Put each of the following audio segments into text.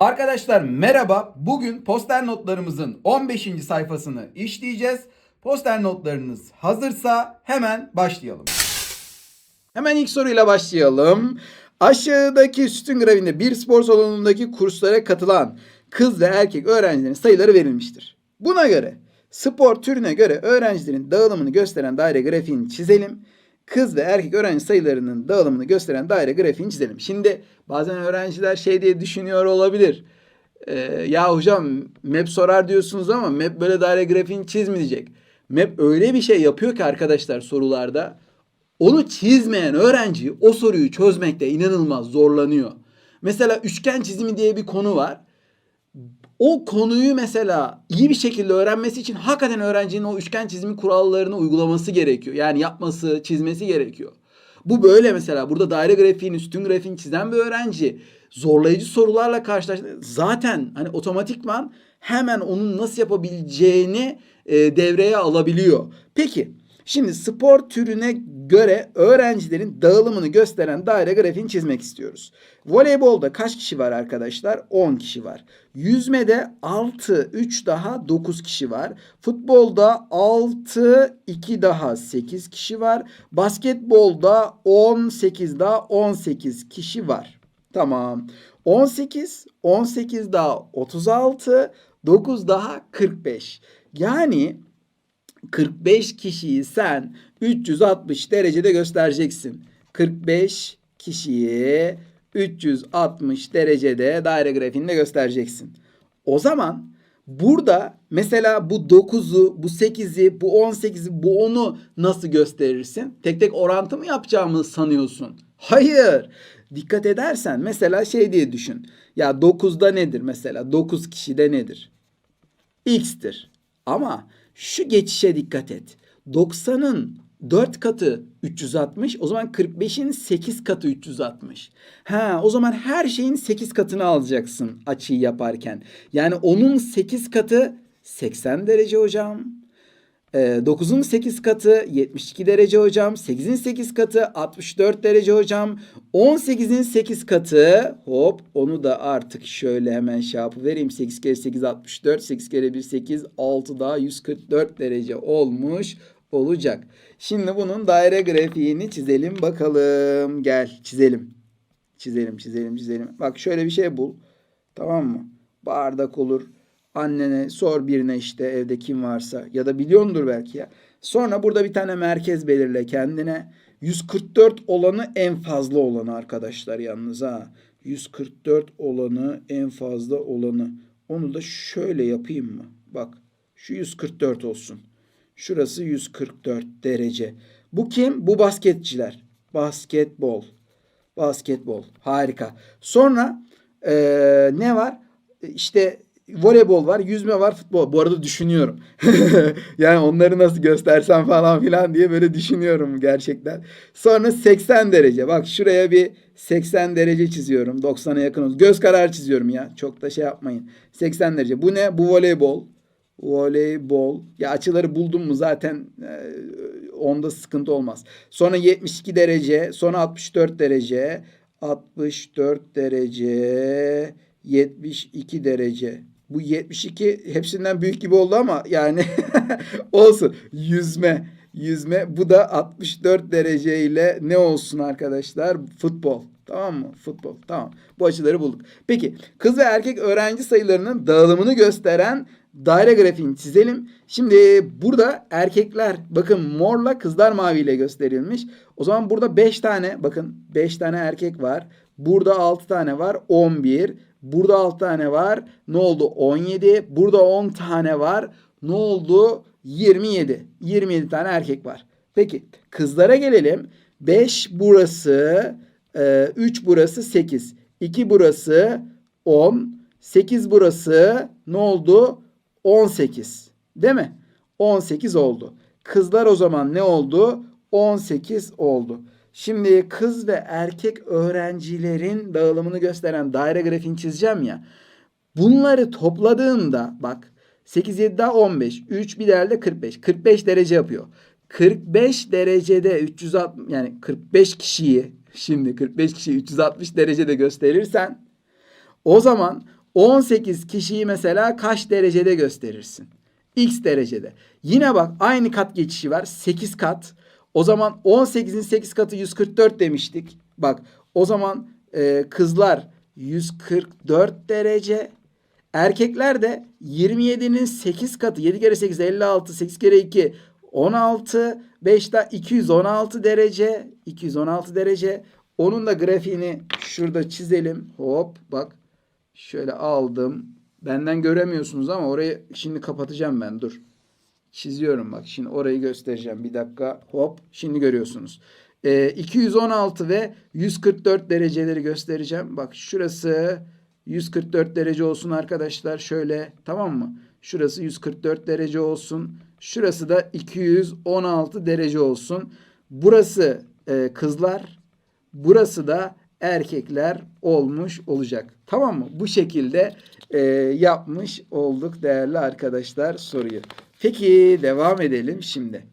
Arkadaşlar merhaba. Bugün poster notlarımızın 15. sayfasını işleyeceğiz. Poster notlarınız hazırsa hemen başlayalım. Hemen ilk soruyla başlayalım. Aşağıdaki sütun grafiğinde bir spor salonundaki kurslara katılan kız ve erkek öğrencilerin sayıları verilmiştir. Buna göre spor türüne göre öğrencilerin dağılımını gösteren daire grafiğini çizelim. Kız ve erkek öğrenci sayılarının dağılımını gösteren daire grafiğini çizelim. Şimdi bazen öğrenciler şey diye düşünüyor olabilir. Ee, ya hocam map sorar diyorsunuz ama map böyle daire grafiğini çizmeyecek. Map öyle bir şey yapıyor ki arkadaşlar sorularda onu çizmeyen öğrenci o soruyu çözmekte inanılmaz zorlanıyor. Mesela üçgen çizimi diye bir konu var. O konuyu mesela iyi bir şekilde öğrenmesi için hakikaten öğrencinin o üçgen çizimi kurallarını uygulaması gerekiyor. Yani yapması, çizmesi gerekiyor. Bu böyle mesela burada daire grafiğini, üstün grafiğini çizen bir öğrenci zorlayıcı sorularla karşılaştı. Zaten hani otomatikman hemen onun nasıl yapabileceğini e, devreye alabiliyor. Peki Şimdi spor türüne göre öğrencilerin dağılımını gösteren daire grafiğini çizmek istiyoruz. Voleybolda kaç kişi var arkadaşlar? 10 kişi var. Yüzmede 6, 3 daha 9 kişi var. Futbolda 6, 2 daha 8 kişi var. Basketbolda 18 daha 18 kişi var. Tamam. 18, 18 daha 36, 9 daha 45. Yani 45 kişiyi sen 360 derecede göstereceksin. 45 kişiyi 360 derecede daire grafiğinde göstereceksin. O zaman burada mesela bu 9'u, bu 8'i, bu 18'i, bu 10'u nasıl gösterirsin? Tek tek orantı mı yapacağımı sanıyorsun? Hayır. Dikkat edersen mesela şey diye düşün. Ya 9'da nedir mesela? 9 kişide nedir? X'tir. Ama şu geçişe dikkat et. 90'ın 4 katı 360. O zaman 45'in 8 katı 360. Ha, o zaman her şeyin 8 katını alacaksın açıyı yaparken. Yani onun 8 katı 80 derece hocam. Ee, 9'un 8 katı 72 derece hocam. 8'in 8 katı 64 derece hocam. 18'in 8 katı hop onu da artık şöyle hemen şey vereyim. 8 kere 8 64. 8 kere 1 8 6 daha 144 derece olmuş olacak. Şimdi bunun daire grafiğini çizelim bakalım. Gel çizelim. Çizelim çizelim çizelim. Bak şöyle bir şey bul. Tamam mı? Bardak olur. Annene sor birine işte evde kim varsa ya da biliyordur belki ya. Sonra burada bir tane merkez belirle kendine. 144 olanı en fazla olanı arkadaşlar yalnız ha. 144 olanı en fazla olanı. Onu da şöyle yapayım mı? Bak şu 144 olsun. Şurası 144 derece. Bu kim? Bu basketçiler. Basketbol. Basketbol. Harika. Sonra ee, ne var? İşte voleybol var, yüzme var, futbol. Bu arada düşünüyorum. yani onları nasıl göstersem falan filan diye böyle düşünüyorum gerçekten. Sonra 80 derece. Bak şuraya bir 80 derece çiziyorum. 90'a yakın. Göz kararı çiziyorum ya. Çok da şey yapmayın. 80 derece. Bu ne? Bu voleybol. Voleybol. Ya açıları buldum mu zaten e, onda sıkıntı olmaz. Sonra 72 derece. Sonra 64 derece. 64 derece. 72 derece. Bu 72 hepsinden büyük gibi oldu ama yani olsun. Yüzme. Yüzme. Bu da 64 derece ile ne olsun arkadaşlar? Futbol. Tamam mı? Futbol. Tamam. Bu açıları bulduk. Peki kız ve erkek öğrenci sayılarının dağılımını gösteren daire grafiğini çizelim. Şimdi burada erkekler bakın morla kızlar maviyle gösterilmiş. O zaman burada 5 tane bakın 5 tane erkek var. Burada 6 tane var. 11. Burada 6 tane var. Ne oldu? 17. Burada 10 tane var. Ne oldu? 27. 27 tane erkek var. Peki kızlara gelelim. 5 burası. 3 burası 8. 2 burası 10. 8 burası ne oldu? 18. Değil mi? 18 oldu. Kızlar o zaman ne oldu? 18 oldu. Şimdi kız ve erkek öğrencilerin dağılımını gösteren daire grafiğini çizeceğim ya. Bunları topladığımda bak 8 7 daha 15. 3 bir değerde 45. 45 derece yapıyor. 45 derecede 360 yani 45 kişiyi şimdi 45 kişiyi 360 derecede gösterirsen o zaman 18 kişiyi mesela kaç derecede gösterirsin? X derecede. Yine bak aynı kat geçişi var. 8 kat. O zaman 18'in 8 katı 144 demiştik. Bak o zaman e, kızlar 144 derece. Erkekler de 27'nin 8 katı 7 kere 8 56 8 kere 2 16 5 daha 216 derece 216 derece onun da grafiğini şurada çizelim hop bak şöyle aldım benden göremiyorsunuz ama orayı şimdi kapatacağım ben dur çiziyorum bak şimdi orayı göstereceğim bir dakika hop şimdi görüyorsunuz Ee, 216 ve 144 dereceleri göstereceğim bak şurası 144 derece olsun arkadaşlar. Şöyle tamam mı? Şurası 144 derece olsun. Şurası da 216 derece olsun. Burası e, kızlar. Burası da erkekler olmuş olacak. Tamam mı? Bu şekilde e, yapmış olduk değerli arkadaşlar soruyu. Peki devam edelim şimdi.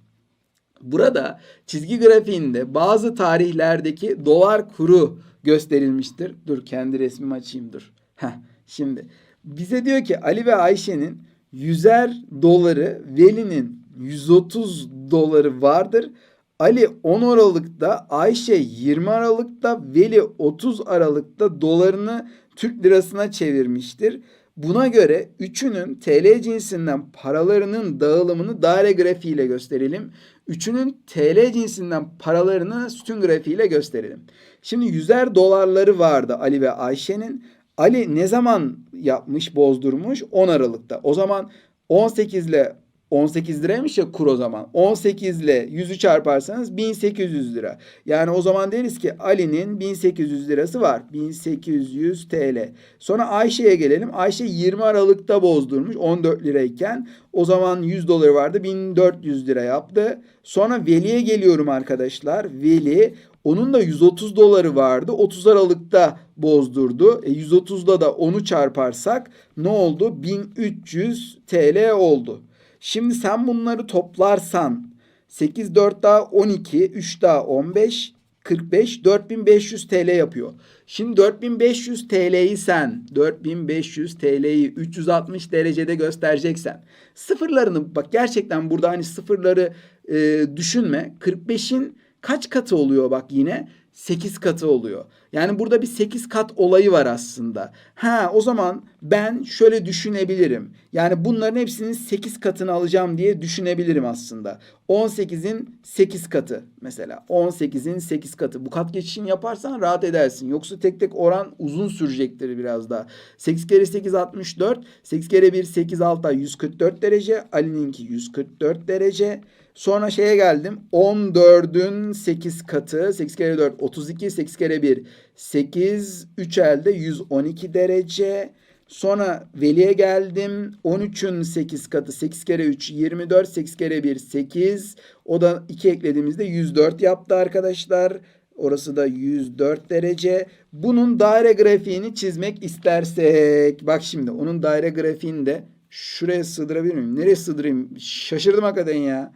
Burada çizgi grafiğinde bazı tarihlerdeki dolar kuru gösterilmiştir. Dur kendi resmimi açayım dur. Heh, şimdi bize diyor ki Ali ve Ayşe'nin 100'er doları, Veli'nin 130 doları vardır. Ali 10 Aralık'ta, Ayşe 20 Aralık'ta, Veli 30 Aralık'ta dolarını Türk lirasına çevirmiştir. Buna göre üçünün TL cinsinden paralarının dağılımını daire grafiğiyle gösterelim. Üçünün TL cinsinden paralarını sütun grafiğiyle gösterelim. Şimdi yüzer dolarları vardı Ali ve Ayşe'nin. Ali ne zaman yapmış, bozdurmuş? 10 Aralık'ta. O zaman 18 ile 18 liraymış ya kur o zaman. 18 ile 100'ü çarparsanız 1800 lira. Yani o zaman deriz ki Ali'nin 1800 lirası var. 1800 TL. Sonra Ayşe'ye gelelim. Ayşe 20 Aralık'ta bozdurmuş 14 lirayken. O zaman 100 doları vardı. 1400 lira yaptı. Sonra Veli'ye geliyorum arkadaşlar. Veli onun da 130 doları vardı. 30 Aralık'ta bozdurdu. E 130'da da onu çarparsak ne oldu? 1300 TL oldu. Şimdi sen bunları toplarsan 8 4 daha 12, 3 daha 15, 45, 4500 TL yapıyor. Şimdi 4500 TL'yi sen 4500 TL'yi 360 derecede göstereceksen sıfırlarını bak gerçekten burada hani sıfırları e, düşünme. 45'in kaç katı oluyor bak yine? 8 katı oluyor. Yani burada bir 8 kat olayı var aslında. Ha o zaman ben şöyle düşünebilirim. Yani bunların hepsinin 8 katını alacağım diye düşünebilirim aslında. 18'in 8 katı mesela. 18'in 8 katı. Bu kat geçişini yaparsan rahat edersin. Yoksa tek tek oran uzun sürecektir biraz daha. 8 kere 8 64. 8 kere 1 8 6 144 derece. Ali'ninki 144 derece. Sonra şeye geldim. 14'ün 8 katı. 8 kere 4 32. 8 kere 1 8. 3 elde 112 derece. Sonra Veli'ye geldim. 13'ün 8 katı. 8 kere 3 24. 8 kere 1 8. O da 2 eklediğimizde 104 yaptı arkadaşlar. Orası da 104 derece. Bunun daire grafiğini çizmek istersek. Bak şimdi onun daire grafiğini de şuraya sığdırabilir miyim? Nereye sığdırayım? Şaşırdım hakikaten ya.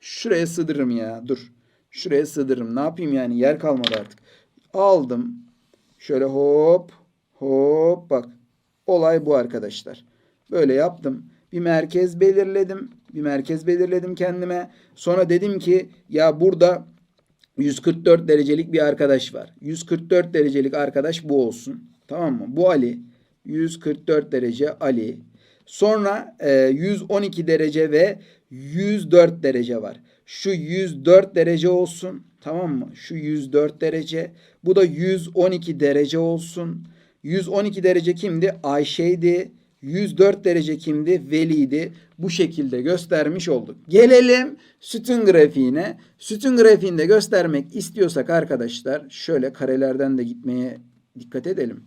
Şuraya sığdırırım ya. Dur. Şuraya sığdırırım. Ne yapayım yani? Yer kalmadı artık. Aldım. Şöyle hop hop bak. Olay bu arkadaşlar. Böyle yaptım. Bir merkez belirledim. Bir merkez belirledim kendime. Sonra dedim ki ya burada 144 derecelik bir arkadaş var. 144 derecelik arkadaş bu olsun. Tamam mı? Bu Ali. 144 derece Ali. Sonra e, 112 derece ve 104 derece var. Şu 104 derece olsun. Tamam mı? Şu 104 derece. Bu da 112 derece olsun. 112 derece kimdi? Ayşe'ydi. 104 derece kimdi? Veli'ydi. Bu şekilde göstermiş olduk. Gelelim sütun grafiğine. Sütun grafiğinde göstermek istiyorsak arkadaşlar şöyle karelerden de gitmeye dikkat edelim.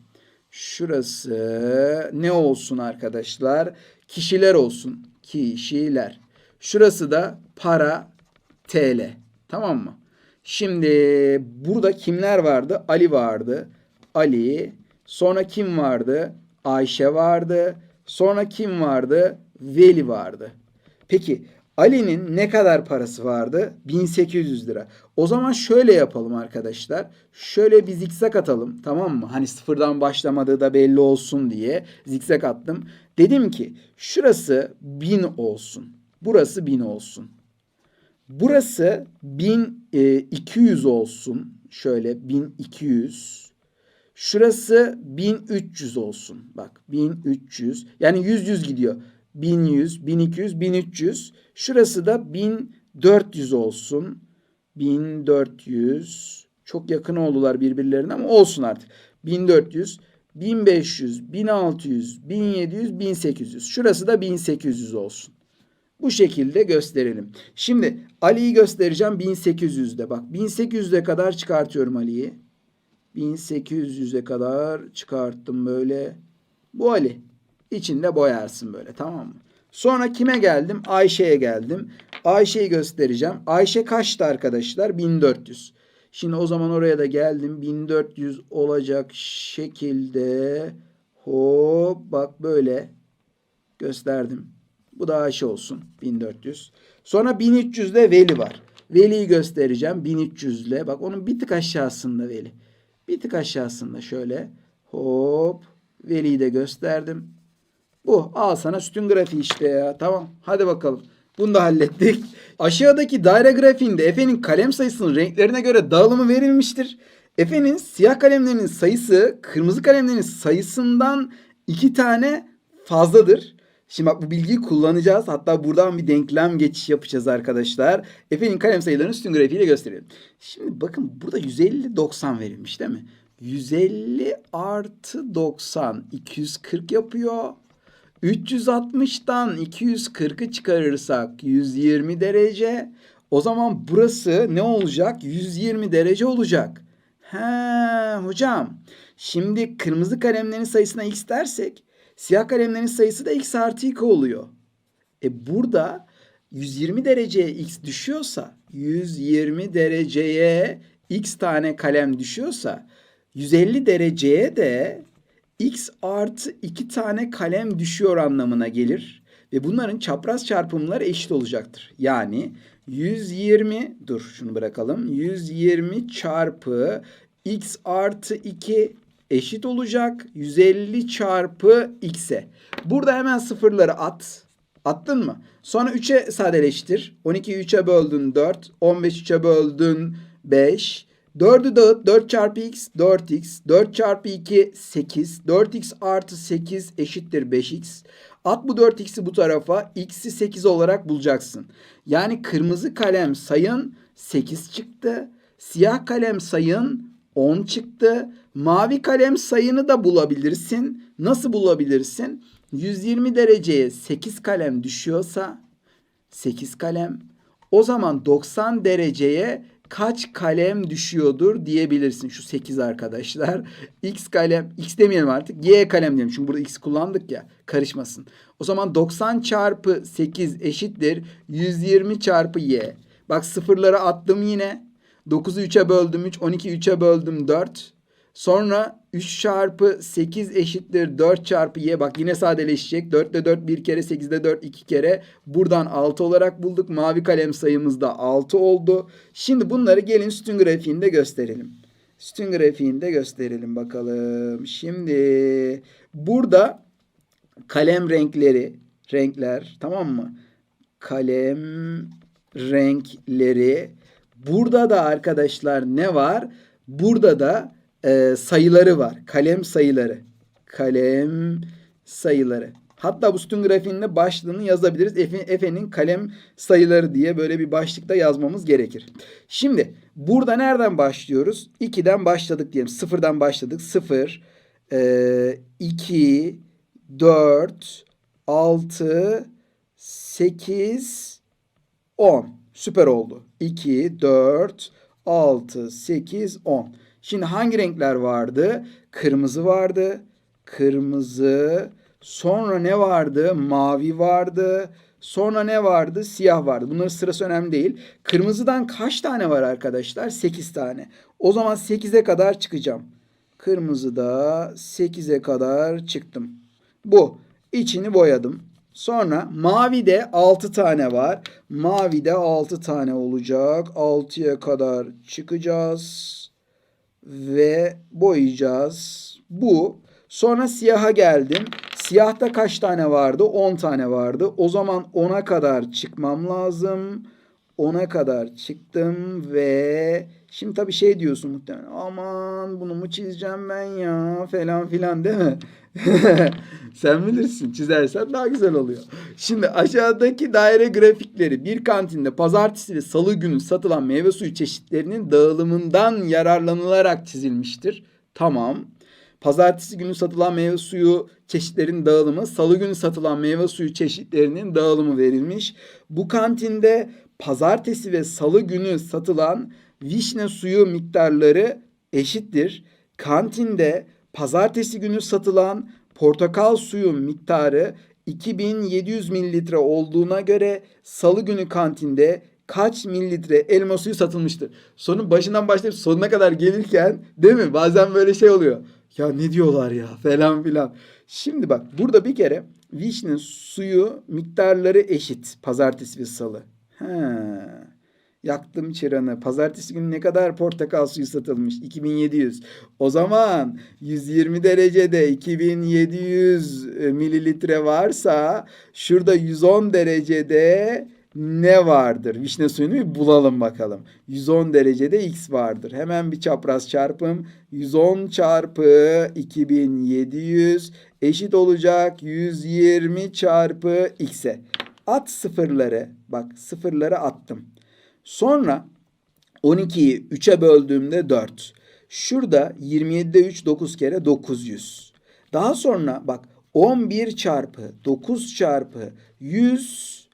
Şurası ne olsun arkadaşlar? Kişiler olsun. Kişiler. Şurası da para TL. Tamam mı? Şimdi burada kimler vardı? Ali vardı. Ali. Sonra kim vardı? Ayşe vardı. Sonra kim vardı? Veli vardı. Peki Ali'nin ne kadar parası vardı? 1800 lira. O zaman şöyle yapalım arkadaşlar. Şöyle bir zikzak atalım tamam mı? Hani sıfırdan başlamadığı da belli olsun diye zikzak attım. Dedim ki şurası 1000 olsun. Burası 1000 olsun. Burası 1200 olsun. Şöyle 1200. Şurası 1300 olsun. Bak 1300. Yani 100 100 gidiyor. 1100, 1200, 1300. Şurası da 1400 olsun. 1400. Çok yakın oldular birbirlerine ama olsun artık. 1400, 1500, 1600, 1700, 1800. Şurası da 1800 olsun. Bu şekilde gösterelim. Şimdi Ali'yi göstereceğim 1800'de. Bak 1800'e kadar çıkartıyorum Ali'yi. 1800'e kadar çıkarttım böyle. Bu Ali. İçinde boyarsın böyle tamam mı? Sonra kime geldim? Ayşe'ye geldim. Ayşe'yi göstereceğim. Ayşe kaçtı arkadaşlar? 1400. Şimdi o zaman oraya da geldim. 1400 olacak şekilde hop bak böyle gösterdim. Bu da Ayşe olsun. 1400. Sonra 1300'de Veli var. Veli'yi göstereceğim. 1300 ile. Bak onun bir tık aşağısında Veli. Bir tık aşağısında şöyle. Hop. Veli'yi de gösterdim. Bu. Al sana sütun grafiği işte ya. Tamam. Hadi bakalım. Bunu da hallettik. Aşağıdaki daire grafiğinde Efe'nin kalem sayısının renklerine göre dağılımı verilmiştir. Efe'nin siyah kalemlerinin sayısı kırmızı kalemlerin sayısından iki tane fazladır. Şimdi bak bu bilgiyi kullanacağız. Hatta buradan bir denklem geçiş yapacağız arkadaşlar. Efe'nin kalem sayılarını sütun grafiğiyle gösterelim. Şimdi bakın burada 150 90 verilmiş değil mi? 150 artı 90 240 yapıyor. 360'tan 240'ı çıkarırsak 120 derece. O zaman burası ne olacak? 120 derece olacak. He hocam. Şimdi kırmızı kalemlerin sayısına x dersek siyah kalemlerin sayısı da x artı 2 oluyor. E burada 120 dereceye x düşüyorsa 120 dereceye x tane kalem düşüyorsa 150 dereceye de x artı 2 tane kalem düşüyor anlamına gelir. Ve bunların çapraz çarpımları eşit olacaktır. Yani 120 dur şunu bırakalım. 120 çarpı x artı 2 eşit olacak. 150 çarpı x'e. Burada hemen sıfırları at. Attın mı? Sonra 3'e sadeleştir. 12'yi 3'e böldün 4. 15 3'e böldün 5. 4'ü dağıt. 4 çarpı x 4x. 4 çarpı 2 8. 4x artı 8 eşittir 5x. At bu 4x'i bu tarafa. x'i 8 olarak bulacaksın. Yani kırmızı kalem sayın 8 çıktı. Siyah kalem sayın 10 çıktı. Mavi kalem sayını da bulabilirsin. Nasıl bulabilirsin? 120 dereceye 8 kalem düşüyorsa 8 kalem. O zaman 90 dereceye kaç kalem düşüyordur diyebilirsin. Şu 8 arkadaşlar. X kalem, X demeyelim artık. Y kalem diyelim. Çünkü burada X kullandık ya. Karışmasın. O zaman 90 çarpı 8 eşittir. 120 çarpı Y. Bak sıfırları attım yine. 9'u 3'e böldüm 3. 12'yi 3'e böldüm 4. Sonra 3 çarpı 8 eşittir 4 çarpı y. Bak yine sadeleşecek. 4 ile 4 bir kere 8 ile 4 iki kere. Buradan 6 olarak bulduk. Mavi kalem sayımız da 6 oldu. Şimdi bunları gelin sütun grafiğinde gösterelim. Sütun grafiğinde gösterelim bakalım. Şimdi burada kalem renkleri renkler tamam mı? Kalem renkleri burada da arkadaşlar ne var? Burada da e, sayıları var. Kalem sayıları. Kalem sayıları. Hatta bu sütun grafiğinde başlığını yazabiliriz. Efe, Efe'nin kalem sayıları diye böyle bir başlıkta yazmamız gerekir. Şimdi burada nereden başlıyoruz? 2'den başladık diyelim. Sıfırdan başladık. 0, 2, 4, 6, 8, 10. Süper oldu. 2, 4, 6, 8, 10. Şimdi hangi renkler vardı? Kırmızı vardı. Kırmızı. Sonra ne vardı? Mavi vardı. Sonra ne vardı? Siyah vardı. Bunların sırası önemli değil. Kırmızıdan kaç tane var arkadaşlar? 8 tane. O zaman 8'e kadar çıkacağım. Kırmızıda 8'e kadar çıktım. Bu. İçini boyadım. Sonra mavide 6 tane var. Mavide 6 tane olacak. 6'ya kadar çıkacağız ve boyayacağız. Bu. Sonra siyaha geldim. Siyahta kaç tane vardı? 10 tane vardı. O zaman 10'a kadar çıkmam lazım. 10'a kadar çıktım ve şimdi tabii şey diyorsun muhtemelen. Aman bunu mu çizeceğim ben ya falan filan değil mi? Sen bilirsin çizersen daha güzel oluyor. Şimdi aşağıdaki daire grafikleri bir kantinde pazartesi ve salı günü satılan meyve suyu çeşitlerinin dağılımından yararlanılarak çizilmiştir. Tamam. Pazartesi günü satılan meyve suyu çeşitlerinin dağılımı, salı günü satılan meyve suyu çeşitlerinin dağılımı verilmiş. Bu kantinde pazartesi ve salı günü satılan vişne suyu miktarları eşittir. Kantinde pazartesi günü satılan portakal suyu miktarı 2700 mililitre olduğuna göre salı günü kantinde kaç mililitre elma suyu satılmıştır? Sonun başından başlayıp sonuna kadar gelirken değil mi? Bazen böyle şey oluyor. Ya ne diyorlar ya falan filan. Şimdi bak burada bir kere vişne suyu miktarları eşit pazartesi ve salı. He. Yaktım çıranı. Pazartesi günü ne kadar portakal suyu satılmış? 2700. O zaman 120 derecede 2700 e, mililitre varsa şurada 110 derecede ne vardır? Vişne suyunu bir bulalım bakalım. 110 derecede x vardır. Hemen bir çapraz çarpım. 110 çarpı 2700 eşit olacak 120 çarpı x'e. At sıfırları. Bak sıfırları attım. Sonra 12'yi 3'e böldüğümde 4. Şurada 27'de 3 9 kere 900. Daha sonra bak 11 çarpı 9 çarpı 100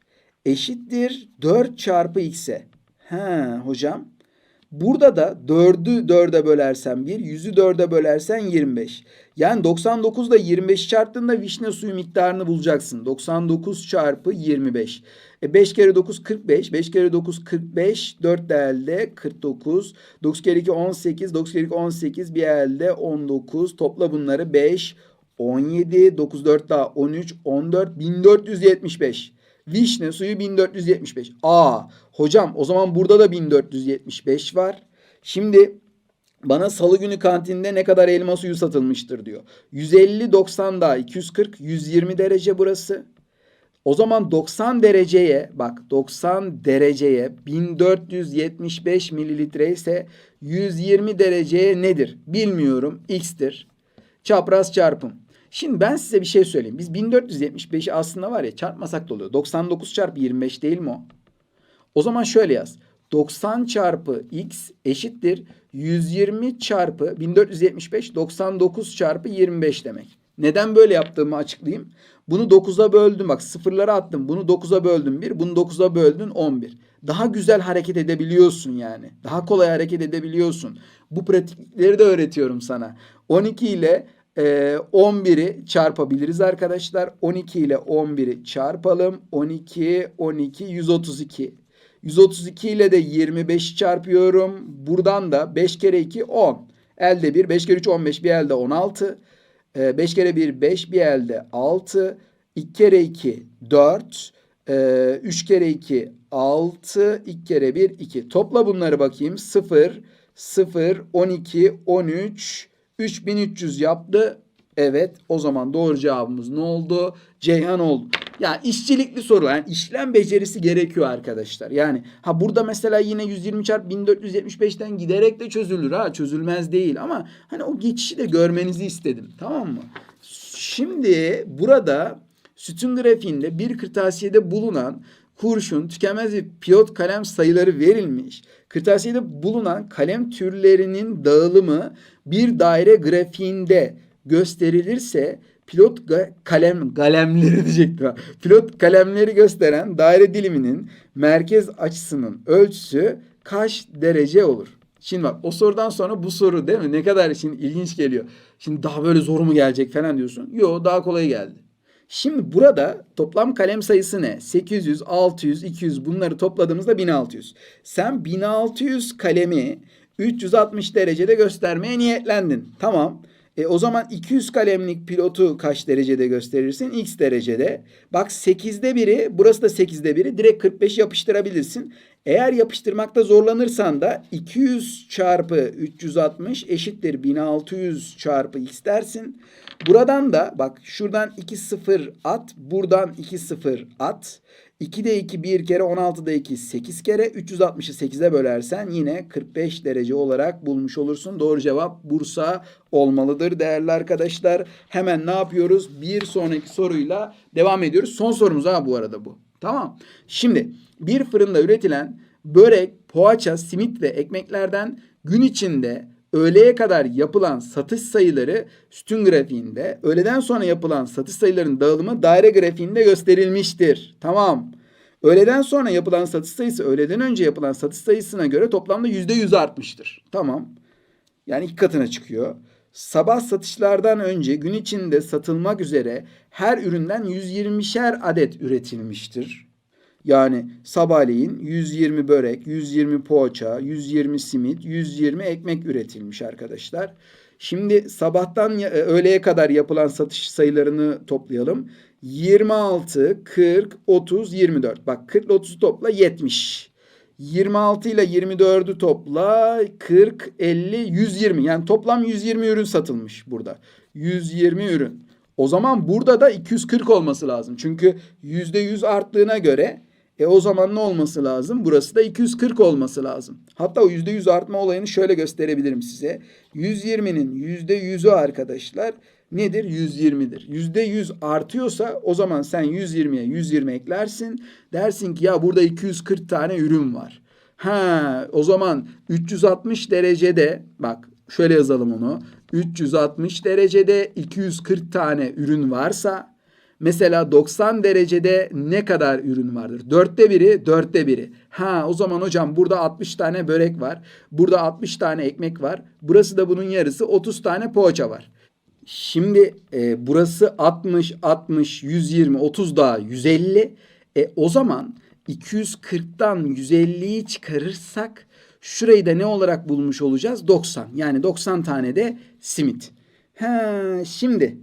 eşittir 4 çarpı x'e. He hocam. Burada da 4'ü 4'e bölersen 1, 100'ü 4'e bölersen 25. Yani 99 ile 25 çarptığında vişne suyu miktarını bulacaksın. 99 çarpı 25. E 5 kere 9 45. 5 kere 9 45. 4 de elde 49. 9 kere 2 18. 9 kere 2 18. Bir elde 19. Topla bunları 5, 17, 9 4 daha 13, 14, 1475. Vişne suyu 1475. Aa hocam o zaman burada da 1475 var. Şimdi bana salı günü kantinde ne kadar elma suyu satılmıştır diyor. 150 90 daha 240 120 derece burası. O zaman 90 dereceye bak 90 dereceye 1475 mililitre ise 120 dereceye nedir? Bilmiyorum. X'tir. Çapraz çarpım. Şimdi ben size bir şey söyleyeyim. Biz 1475'i aslında var ya çarpmasak da oluyor. 99 çarpı 25 değil mi o? O zaman şöyle yaz. 90 çarpı x eşittir 120 çarpı 1475 99 çarpı 25 demek. Neden böyle yaptığımı açıklayayım. Bunu 9'a böldüm bak sıfırlara attım. Bunu 9'a böldüm 1. Bunu 9'a böldün 11. Daha güzel hareket edebiliyorsun yani. Daha kolay hareket edebiliyorsun. Bu pratikleri de öğretiyorum sana. 12 ile 11'i çarpabiliriz arkadaşlar. 12 ile 11'i çarpalım. 12, 12, 132. 132 ile de 25'i çarpıyorum. Buradan da 5 kere 2 10. Elde 1. 5 kere 3 15. Bir elde 16. 5 kere 1 5. Bir elde 6. 2 kere 2 4. 3 kere 2 6. 2 kere 1 2. Topla bunları bakayım. 0, 0, 12, 13, 3300 yaptı. Evet o zaman doğru cevabımız ne oldu? Ceyhan oldu. Ya işçilikli soru. Yani işlem becerisi gerekiyor arkadaşlar. Yani ha burada mesela yine 120 çarpı 1475'ten giderek de çözülür ha. Çözülmez değil ama hani o geçişi de görmenizi istedim. Tamam mı? Şimdi burada sütun grafiğinde bir kırtasiyede bulunan kurşun, tükenmez ve pilot kalem sayıları verilmiş. Kırtasiyede bulunan kalem türlerinin dağılımı bir daire grafiğinde gösterilirse pilot kalem kalemleri diyecektim. Pilot kalemleri gösteren daire diliminin merkez açısının ölçüsü kaç derece olur? Şimdi bak o sorudan sonra bu soru değil mi? Ne kadar şimdi ilginç geliyor. Şimdi daha böyle zor mu gelecek falan diyorsun. Yo daha kolay geldi. Şimdi burada toplam kalem sayısı ne? 800, 600, 200 bunları topladığımızda 1600. Sen 1600 kalemi 360 derecede göstermeye niyetlendin. Tamam. E, o zaman 200 kalemlik pilotu kaç derecede gösterirsin? X derecede. Bak 8'de biri, burası da 8'de biri. Direkt 45 yapıştırabilirsin. Eğer yapıştırmakta zorlanırsan da 200 çarpı 360 eşittir 1600 çarpı x dersin. Buradan da bak şuradan 2 0 at, buradan 2 0 at. 2'de 2 bir kere 16'da 2 8 kere 360'ı 8'e bölersen yine 45 derece olarak bulmuş olursun. Doğru cevap Bursa olmalıdır değerli arkadaşlar. Hemen ne yapıyoruz? Bir sonraki soruyla devam ediyoruz. Son sorumuz ha bu arada bu. Tamam. Şimdi bir fırında üretilen börek, poğaça, simit ve ekmeklerden gün içinde öğleye kadar yapılan satış sayıları sütun grafiğinde, öğleden sonra yapılan satış sayılarının dağılımı daire grafiğinde gösterilmiştir. Tamam. Öğleden sonra yapılan satış sayısı öğleden önce yapılan satış sayısına göre toplamda %100 artmıştır. Tamam. Yani iki katına çıkıyor. Sabah satışlardan önce gün içinde satılmak üzere her üründen 120'şer adet üretilmiştir. Yani sabahleyin 120 börek, 120 poğaça, 120 simit, 120 ekmek üretilmiş arkadaşlar. Şimdi sabahtan e, öğleye kadar yapılan satış sayılarını toplayalım. 26, 40, 30, 24. Bak 40 ile 30'u topla 70. 26 ile 24'ü topla 40, 50, 120. Yani toplam 120 ürün satılmış burada. 120 ürün. O zaman burada da 240 olması lazım. Çünkü %100 arttığına göre e o zaman ne olması lazım? Burası da 240 olması lazım. Hatta o %100 artma olayını şöyle gösterebilirim size. 120'nin %100'ü arkadaşlar nedir? 120'dir. %100 artıyorsa o zaman sen 120'ye 120 eklersin. Dersin ki ya burada 240 tane ürün var. Ha o zaman 360 derecede bak şöyle yazalım onu. 360 derecede 240 tane ürün varsa mesela 90 derecede ne kadar ürün vardır? Dörtte biri, dörtte biri. Ha o zaman hocam burada 60 tane börek var. Burada 60 tane ekmek var. Burası da bunun yarısı 30 tane poğaça var. Şimdi e, burası 60, 60, 120, 30 daha 150. E, o zaman 240'tan 150'yi çıkarırsak şurayı da ne olarak bulmuş olacağız? 90. Yani 90 tane de simit. Ha, şimdi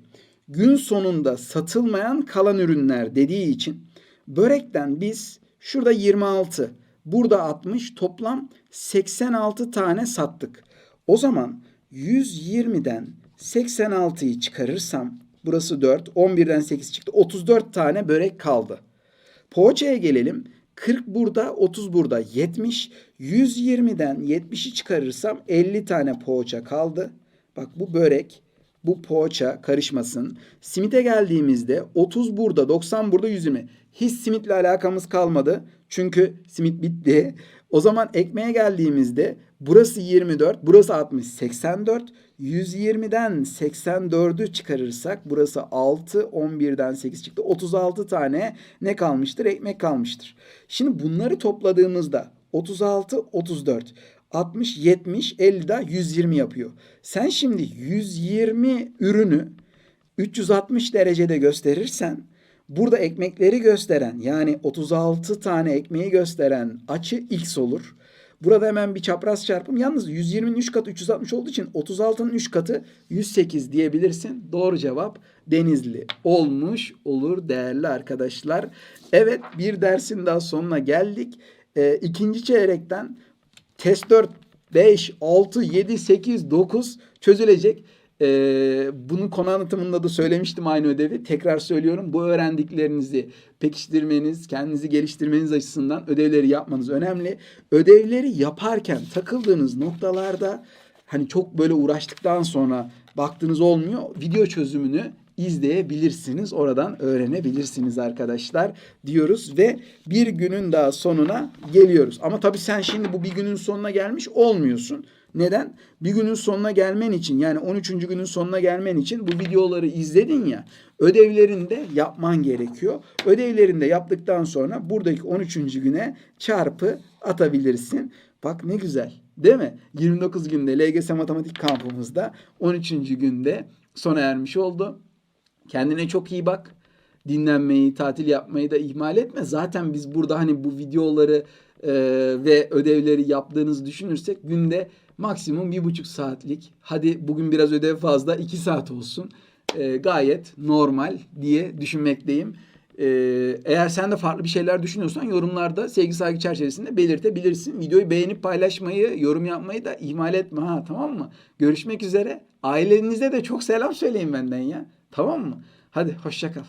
gün sonunda satılmayan kalan ürünler dediği için börekten biz şurada 26, burada 60 toplam 86 tane sattık. O zaman 120'den 86'yı çıkarırsam burası 4, 11'den 8 çıktı. 34 tane börek kaldı. Poğaçaya gelelim. 40 burada, 30 burada, 70. 120'den 70'i çıkarırsam 50 tane poğaça kaldı. Bak bu börek, bu poğaça karışmasın. Simite geldiğimizde 30 burada, 90 burada, 120. Hiç simitle alakamız kalmadı. Çünkü simit bitti. O zaman ekmeğe geldiğimizde burası 24, burası 60, 84. 120'den 84'ü çıkarırsak burası 6, 11'den 8 çıktı. 36 tane ne kalmıştır? Ekmek kalmıştır. Şimdi bunları topladığımızda 36, 34, 60, 70, 50 daha 120 yapıyor. Sen şimdi 120 ürünü 360 derecede gösterirsen burada ekmekleri gösteren yani 36 tane ekmeği gösteren açı x olur. Burada hemen bir çapraz çarpım. Yalnız 120'nin 3 katı 360 olduğu için 36'nın 3 katı 108 diyebilirsin. Doğru cevap Denizli olmuş olur değerli arkadaşlar. Evet bir dersin daha sonuna geldik. Ee, ikinci çeyrekten test 4, 5, 6, 7, 8, 9 çözülecek. Ee, bunun konu anlatımında da söylemiştim aynı ödevi. Tekrar söylüyorum. Bu öğrendiklerinizi pekiştirmeniz, kendinizi geliştirmeniz açısından ödevleri yapmanız önemli. Ödevleri yaparken takıldığınız noktalarda hani çok böyle uğraştıktan sonra baktığınız olmuyor. Video çözümünü izleyebilirsiniz. Oradan öğrenebilirsiniz arkadaşlar diyoruz ve bir günün daha sonuna geliyoruz. Ama tabii sen şimdi bu bir günün sonuna gelmiş olmuyorsun. Neden? Bir günün sonuna gelmen için yani 13. günün sonuna gelmen için bu videoları izledin ya ödevlerini de yapman gerekiyor. Ödevlerini de yaptıktan sonra buradaki 13. güne çarpı atabilirsin. Bak ne güzel değil mi? 29 günde LGS matematik kampımızda 13. günde sona ermiş oldu. Kendine çok iyi bak. Dinlenmeyi, tatil yapmayı da ihmal etme. Zaten biz burada hani bu videoları e, ve ödevleri yaptığınızı düşünürsek günde Maksimum bir buçuk saatlik. Hadi bugün biraz ödev fazla iki saat olsun. Ee, gayet normal diye düşünmekteyim. Ee, eğer sen de farklı bir şeyler düşünüyorsan yorumlarda sevgi saygı çerçevesinde belirtebilirsin. Videoyu beğenip paylaşmayı, yorum yapmayı da ihmal etme ha tamam mı? Görüşmek üzere. Ailenize de çok selam söyleyin benden ya. Tamam mı? Hadi hoşça kal.